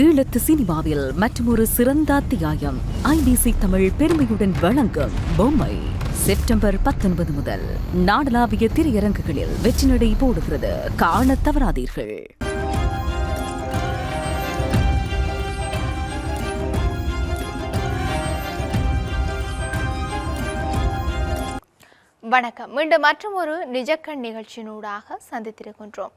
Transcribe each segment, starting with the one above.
ஈழத்து சினிமாவில் மற்றொரு சிறந்த அத்தியாயம். ஐபிசி தமிழ் பெருமையுடன் வழங்கும் பொம்மை. செப்டம்பர் பத்தொன்பது முதல் நாடளாவிய திரையரங்குகளில் வெற்றி நடை போடுகிறது. காண தவறாதீர்கள். வணக்கம். மீண்டும் மற்றும் ஒரு நிஜக்கண் நிகழ்ச்சியினூடாக சந்தித்திருக்கின்றோம்.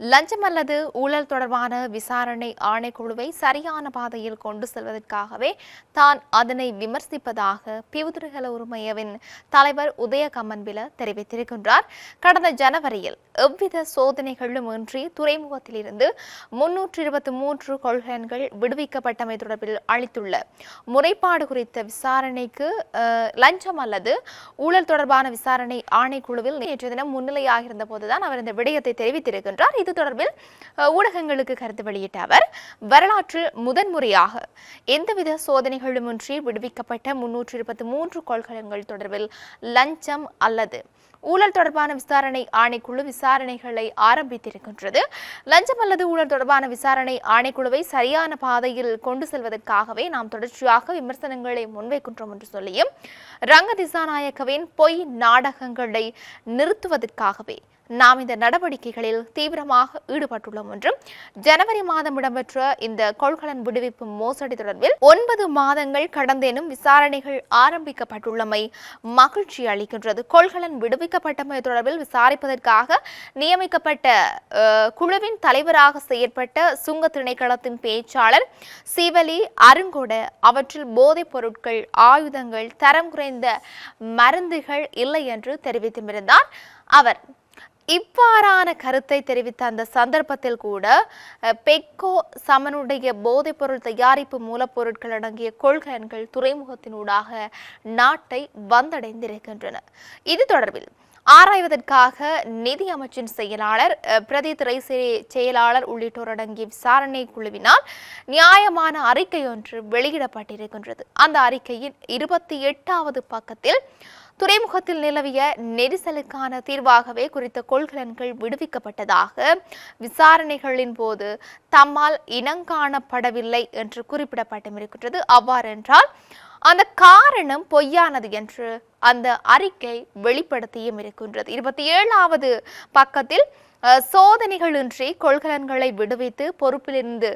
லஞ்சம் அல்லது ஊழல் தொடர்பான விசாரணை ஆணைக்குழுவை சரியான பாதையில் கொண்டு செல்வதற்காகவே தான் அதனை விமர்சிப்பதாக பிவுதுருகல உரிமையவின் தலைவர் உதய கம்மன்பில தெரிவித்திருக்கின்றார். கடந்த ஜனவரியில் எவ்வித சோதனைகளும் இன்றி துறைமுகத்திலிருந்து முன்னூற்றி இருபத்தி மூன்று கொள்கலன்கள் விடுவிக்கப்பட்டமை தொடர்பில் அளித்துள்ள முறைப்பாடு குறித்த விசாரணைக்கு லஞ்சம் அல்லது ஊழல் தொடர்பான விசாரணை ஆணைக்குழுவில் நேற்று தினம் முன்னிலையாக இருந்த போதுதான் அவர் இந்த விடயத்தை தெரிவித்திருக்கின்றார். இது தொடர்பில் ஊடகங்களுக்கு கருத்து வெளியிட்ட அவர் வரலாற்று முதன்முறையாக எந்தவித சோதனைகளுமின்றி விடுவிக்கப்பட்ட முன்னூற்றி இருபத்தி மூன்று கொள்கலன்கள் தொடர்பில் லஞ்சம் அல்லது ஊழல் தொடர்பான விசாரணை ஆணைக்குழு விசாரணைகளை ஆரம்பித்திருக்கின்றது. லஞ்சம் அல்லது ஊழல் தொடர்பான விசாரணை ஆணைக்குழுவை சரியான பாதையில் கொண்டு செல்வதற்காகவே நாம் தொடர்ச்சியாக விமர்சனங்களை முன்வைக்கின்றோம் என்று சொல்லியும் ரங்க திசாநாயக்கவின் பொய் நாடகங்களை நிறுத்துவதற்காகவே நாம் இந்த நடவடிக்கைகளில் தீவிரமாக ஈடுபட்டுள்ளோம் என்றும் ஜனவரி மாதம் இடம்பெற்ற இந்த கொள்கலன் விடுவிப்பு மோசடி தொடர்பில் ஒன்பது மாதங்கள் கடந்தேனும் விசாரணைகள் ஆரம்பிக்கப்பட்டுள்ளமை மகிழ்ச்சி அளிக்கின்றது. கொள்கலன் விடுவிக்க விடுவிக்கப்பட்டமை தொடர்பில் விசாரிப்பதற்காக நியமிக்கப்பட்ட குழுவின் தலைவராக செயற்பட்ட சுங்க திணைக்களத்தின் பேச்சாளர் சிவலி அருங்கொட அவற்றில் போதைப் பொருட்கள் ஆயுதங்கள் தரம் குறைந்த மருந்துகள் இல்லை என்று தெரிவித்திருந்தார் அவர். இவ்வாறான கருத்தை தெரிவித்த அந்த சந்தர்ப்பத்தில் கூட பெக்கோ சமனுடைய போதைப்பொருள் தயாரிப்பு மூலப்பொருட்கள் அடங்கிய கொள்கலன்கள் துறைமுகத்தினூடாக நாட்டை வந்தடைந்திருக்கின்றன. இது தொடர்பில் ஆராய்வதற்காக நிதி அமைச்சின் செயலாளர் பிரதி துறை செ- செயலாளர் உள்ளிட்டோர் அடங்கிய விசாரணை குழுவினால் நியாயமான அறிக்கை ஒன்று வெளியிடப்பட்டிருக்கின்றது. அந்த அறிக்கையின் இருபத்தி எட்டாவது பக்கத்தில் துறைமுகத்தில் நிலவிய நெரிசலுக்கான தீர்வாகவே குறித்த கொள்கலன்கள் விடுவிக்கப்பட்டதாக விசாரணைகளின் போது தம்மால் இனங்காணப்படவில்லை என்று குறிப்பிடப்பட்டிருக்கின்றது. அவ்வாறென்றால் அந்த காரணம் பொய்யானது என்று அந்த அறிக்கை வெளிப்படுத்தியும் இருக்கின்றது. இருபத்தி ஏழாவது பக்கத்தில் சோதனைகளின்றி கொள்கலன்களை விடுவித்து பொறுப்பிலிருந்து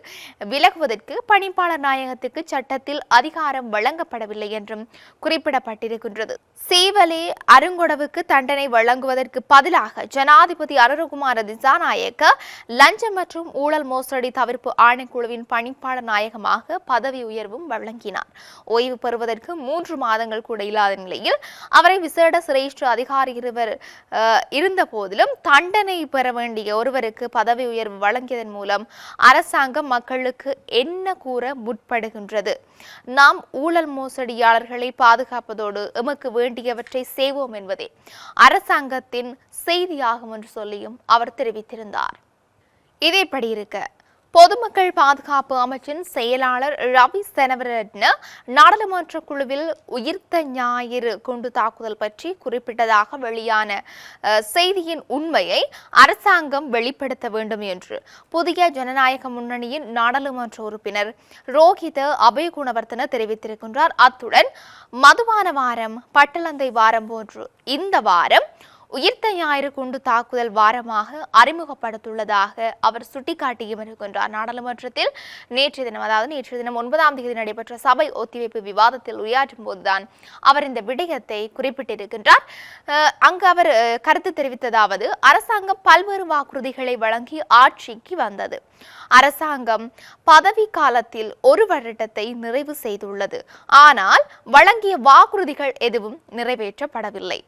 விலகுவதற்கு பணிப்பாளர் நாயகத்துக்கு சட்டத்தில் அதிகாரம் வழங்கப்படவில்லை என்றும் குறிப்பிடப்பட்டிருக்கின்றது. சீவலி அருங்கொடவுக்கு தண்டனை வழங்குவதற்கு பதிலாக ஜனாதிபதி அருணகுமார திசாநாயக்க லஞ்சம் மற்றும் ஊழல் மோசடி தவிர்ப்பு ஆணைக்குழுவின் பணிப்பாளர் நாயகமாக பதவி உயர்வும் வழங்கினார். ஓய்வு பெறுவதற்கு மூன்று மாதங்கள் கூட இல்லாத நிலையில் அவரை விசேட சிரேஷ்ட அதிகாரி இருவர் அஹ், இருந்த போதிலும் தண்டனை பெற வேண்டிய ஒருவருக்கு பதவி உயர்வு வழங்கியதன் மூலம் அரசாங்கம் மக்களுக்கு என்ன கூற முற்படுகின்றது? நாம் ஊழல் மோசடியாளர்களை பாதுகாப்பதோடு எமக்கு வேண்டியவற்றை செய்வோம் என்பதே அரசாங்கத்தின் செய்தியாகும் என்று சொல்லியும் அவர் தெரிவித்திருந்தார். இதேபடி இருக்க பொதுமக்கள் பாதுகாப்பு அமைச்சின் செயலாளர் ரவி செனவரட்ன நாடாளுமன்ற குழுவில் உயிர்த்த ஞாயிறு குண்டு தாக்குதல் பற்றி குறிப்பிட்டதாக வெளியான செய்தியின் உண்மையை அரசாங்கம் வெளிப்படுத்த வேண்டும் என்று புதிய ஜனநாயக முன்னணியின் நாடாளுமன்ற உறுப்பினர் ரோஹித அபயகுணவர்த்தன தெரிவித்திருக்கின்றார். அத்துடன் மதுபான வாரம் பட்டலந்தை வாரம் போன்று இந்த வாரம் உயிர்த்த ஞாயிறு குண்டு தாக்குதல் வாரமாக அறிமுகப்படுத்துள்ளதாக அவர் சுட்டிக்காட்டியும் வருகின்றார் நாடாளுமன்றத்தில் நேற்று தினம் அதாவது நேற்று தினம் ஒன்பதாம் தேதி நடைபெற்ற சபை ஒத்திவைப்பு விவாதத்தில் உரையாற்றும் போதுதான் அவர் இந்த விடயத்தை குறிப்பிட்டிருக்கின்றார். அங்கு அவர் கருத்து தெரிவித்ததாவது அரசாங்கம் பல்வேறு வாக்குறுதிகளை வழங்கி ஆட்சிக்கு வந்தது. அரசாங்கம் பதவி காலத்தில் ஒரு வருடத்தை நிறைவு செய்துள்ளது. ஆனால் வழங்கிய வாக்குறுதிகள் எதுவும் நிறைவேற்றப்படவில்லை.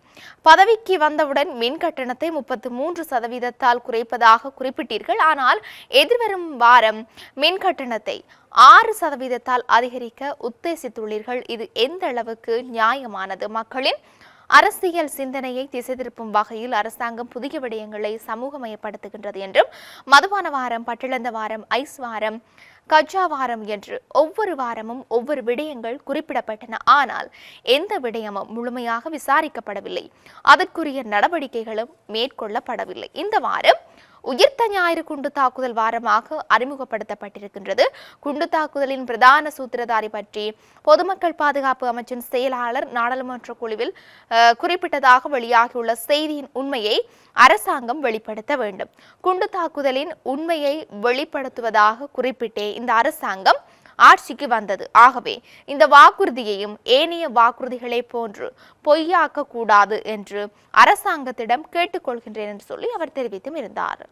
பதவிக்கு வந்தவுடன் மின் கட்டணத்தை முப்பத்து மூன்று சதவீதத்தால் குறைப்பதாக குறிப்பிட்டீர்கள். ஆனால் எதிர்வரும் வாரம் மின் கட்டணத்தை ஆறு சதவீதத்தால் அதிகரிக்க உத்தேசித்துள்ளீர்கள். இது எந்த அளவுக்கு நியாயமானது? மக்களின் அரசியல் சிந்தனையை திசை திருப்பும் வகையில் அரசாங்கம் புதிய விடயங்களை சமூகமயப்படுத்துகின்றது என்றும் மதுபான வாரம் பட்டிழந்த வாரம் ஐஸ் வாரம் கஜா வாரம் என்று ஒவ்வொரு வாரமும் ஒவ்வொரு விடயங்கள் குறிப்பிடப்பட்டன. ஆனால் எந்த விடயமும் முழுமையாக விசாரிக்கப்படவில்லை. அதற்குரிய நடவடிக்கைகளும் மேற்கொள்ளப்படவில்லை. இந்த வாரம் உயிர்த்த ஞாயிறு குண்டு தாக்குதல் வாரமாக அறிமுகப்படுத்தப்பட்டிருக்கின்றது. குண்டு தாக்குதலின் பிரதான சூத்திரதாரி பற்றி பொதுமக்கள் பாதுகாப்பு அமைச்சின் செயலாளர் நாடாளுமன்ற குழுவில் குறிப்பிட்டதாக வெளியாகியுள்ள செய்தியின் உண்மையை அரசாங்கம் வெளிப்படுத்த வேண்டும். குண்டு தாக்குதலின் உண்மையை வெளிப்படுத்துவதாக குறிப்பிட்டே இந்த அரசாங்கம் ஆட்சிக்கு வந்தது. ஆகவே இந்த வாக்குறுதியையும் ஏனைய வாக்குறுதிகளை போன்று பொய்யாக்க கூடாது என்று அரசாங்கத்திடம் கேட்டுக்கொள்கின்றேன் என்று சொல்லி அவர் தெரிவித்தும் இருந்தார்.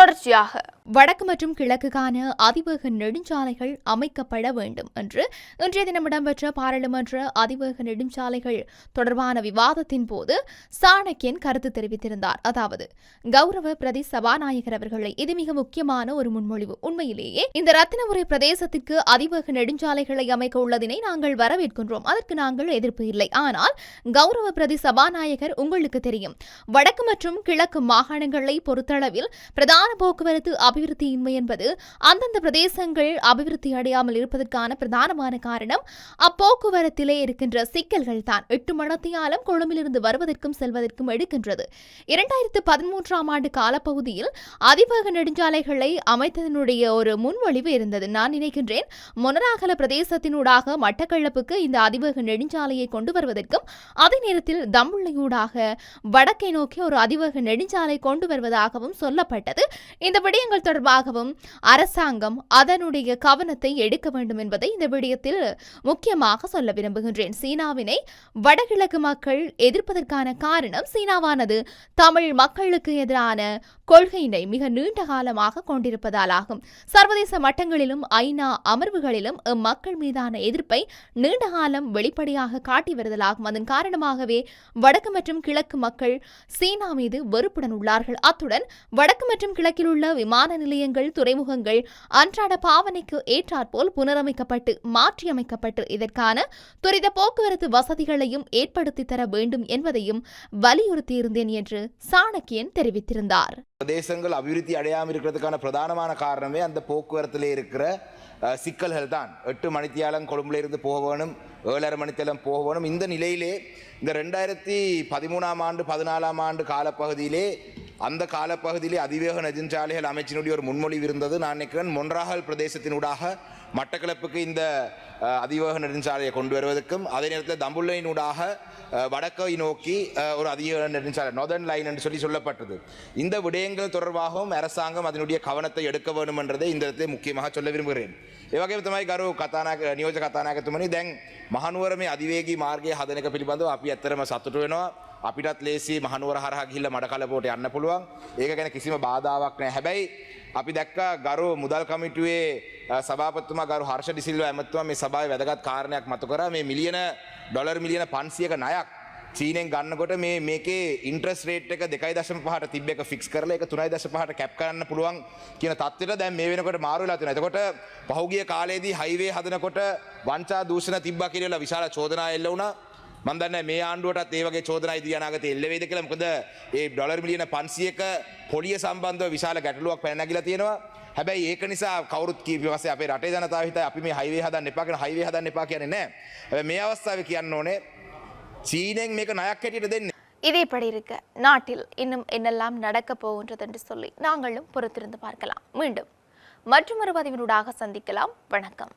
தொடர்ச்சியாக. வடக்கு மற்றும் கிழக்குக்கான அதிவேக நெடுஞ்சாலைகள் அமைக்கப்பட வேண்டும் என்று இன்றைய தினம் இடம்பெற்ற பாராளுமன்ற அதிவேக நெடுஞ்சாலைகள் தொடர்பான விவாதத்தின் போது சாணக்கியன் கருத்து தெரிவித்திருந்தார். அதாவது கௌரவ பிரதி சபாநாயகர் அவர்களை இது மிக முக்கியமான ஒரு முன்மொழிவு. உண்மையிலேயே இந்த ரத்தினமுறை பிரதேசத்திற்கு அதிவேக நெடுஞ்சாலைகளை அமைக்க உள்ளதினை நாங்கள் வரவேற்கின்றோம். அதற்கு நாங்கள் எதிர்ப்பு இல்லை. ஆனால் கௌரவ பிரதி சபாநாயகர் உங்களுக்கு தெரியும். வடக்கு மற்றும் கிழக்கு மாகாணங்களை பொறுத்தளவில் பிரதான போக்குவரத்து அபிவிருத்தியின்மை என்பது அந்தந்த பிரதேசங்கள் அபிவிருத்தி அடையாமல் இருப்பதற்கான பிரதானமான காரணம். அப்போக்குவரத்திலே இருக்கின்ற சிக்கல்கள் தான் எட்டு மணத்தியாலம் கொழும்பிலிருந்து வருவதற்கும் செல்வதற்கும் எடுக்கின்றது. இரண்டாயிரத்து பதிமூன்றாம் ஆண்டு காலப்பகுதியில் அதிவேக நெடுஞ்சாலைகளை அமைத்ததனுடைய ஒரு முன்மொழிவு இருந்தது. நான் நினைக்கின்றேன் மொனராகல பிரதேசத்தினூடாக மட்டக்களப்புக்கு இந்த அதிவேக நெடுஞ்சாலையை கொண்டு வருவதற்கும் அதே நேரத்தில் தம்புள்ளையூடாக வடக்கை நோக்கி ஒரு அதிவேக நெடுஞ்சாலை கொண்டு வருவதாகவும் சொல்லப்பட்டது. இந்த விடயங்கள் தொடர்பாகவும் அரசாங்கம் அதனுடைய கவனத்தை எடுக்க வேண்டும் என்பதை இந்த விடயத்தில் முக்கியமாக சொல்ல விரும்புகின்றேன். சீனாவினை வடகிழக்கு மக்கள் எதிர்ப்பதற்கான காரணம் சீனாவானது. தமிழ் மக்களுக்கு எதிரான கொள்கையினை மிக நீண்ட காலமாக கொண்டிருப்பதாலாகும் சர்வதேச மட்டங்களிலும் ஐநா அமர்வுகளிலும் மக்கள் மீதான எதிர்ப்பை நீண்ட காலம் வெளிப்படையாக காட்டி வருதலாகும் அதன் காரணமாகவே வடக்கு மற்றும் கிழக்கு மக்கள் சீனா மீது வெறுப்புடன் உள்ளார்கள். அத்துடன் வடக்கு மற்றும் கிழக்கில் உள்ள விமான நிலையங்கள் துறைமுகங்கள் அன்றாட பாவனைக்கு ஏற்றாற்போல் புனரமைக்கப்பட்டு மாற்றியமைக்கப்பட்டு இதற்கான துரித போக்குவரத்து வசதிகளையும் ஏற்படுத்தி தர வேண்டும் என்பதையும் வலியுறுத்தியிருந்தேன் என்று சாணக்கியன் தெரிவித்திருந்தார். பிரதேசங்கள் அபிவிருத்தி அடையாமல் இருக்கிறதுக்கான பிரதானமான காரணமே அந்த போக்குவரத்தில் இருக்கிற சிக்கல்கள் தான் எட்டு மணித்தியாலம் கொழும்புல இருந்து போக வேணும் ஏழரை மணித்தேலம் போக வேணும். இந்த நிலையிலே இந்த ரெண்டாயிரத்தி பதிமூணாம் ஆண்டு பதினாலாம் ஆண்டு காலப்பகுதியிலே அந்த காலப்பகுதியிலே அதிவேக நெடுஞ்சாலைகள் அமைச்சினுடைய ஒரு முன்மொழிவு இருந்தது நான் நினைக்கிறேன் மொன்றாகல் பிரதேசத்தினூடாக மட்டக்களப்புக்கு இந்த அஹ், அதிவேக நெடுஞ்சாலையை கொண்டு வருவதற்கும் அதே நேரத்தில் தம்புள்ளையினூடாக அஹ், வடக்கை நோக்கி அஹ், ஒரு அதிவேக நெடுஞ்சாலை நொதர்ன் லைன் என்று சொல்லி சொல்லப்பட்டது இந்த விடயங்கள் தொடர்பாகவும் அரசாங்கம் அதனுடைய கவனத்தை எடுக்க வேண்டும் என்றதை இந்த இடத்தை முக்கியமாக சொல்ல விரும்புகிறேன் ඒවගේ තමයි ගරු කතානාක නියෝජ කතානාකතුමනි දැන් මහනුවර මේ අධිවේගී මාර්ගය හදන එක පිළිබඳව අපි ඇත්තරම සතුටු වෙනවා අපිටත් ලේසි මහනුවර හරහා ගිහිල්ලා මඩ කලපුවට යන්න පුළුවන් ඒක ගැන කිසිම බාධාවක් නැහැ හැබැයි අපි දැක්ක ගරු මුදල් කමිටුවේ අ, සභාපතිතුමා ගරු හර්ෂ ඩිසිල්ව ඇමතුමා මේ සභාවේ වැදගත් කාරණයක් මතු කරා මේ මිලියන ඩොලර් මිලියන 500ක ණයක් චීනෙන් ගන්නකොට මේ මේකේ ඉන්ට්‍රස් රේට් එක දෙකයි දශම පහට තිබ්බ එක ෆික්ස් කරලා ඒක තුනයි දශම පහට කැප් කරන්න පුළුවන් කියන තත්ත්වයට දැන් මේ වෙනකොට මාරු වෙලා තියෙනවා. එතකොට පහුගිය කාලේදී හයිවේ හදනකොට වංචා දූෂණ තිබ්බා කියලා විශාල චෝදනා එල්ල වුණා. මන් දන්න මේ ආණ්ඩුවටත් ඒ වගේ චෝදනා ඉදිරි අනාගතයේ එල්ල වේද කියලා. මොකද ඒ ඩොලර් මිලියන 500ක පොලිය සම්බන්ධව විශාල ගැටලුවක් පැන නැගිලා තියෙනවා. හැබැයි ඒක නිසා කවුරුත් කීපේ පස්සේ අපේ රටේ ජනතාව හිතයි අපි මේ හයිවේ හදන්න එපා කියන හයිවේ හදන්න එපා කියන්නේ නැහැ හැබැයි මේ අවස්ථාවේ කියන්න ඕනේ சீனேங் மிக நயக்கட்டிட்டு தென் இதேபடி இருக்க நாட்டில் இன்னும் என்னெல்லாம் நடக்க போகின்றது என்று சொல்லி நாங்களும் பொறுத்திருந்து பார்க்கலாம் மீண்டும் மற்றொரு பதிவினூடாக சந்திக்கலாம். வணக்கம்.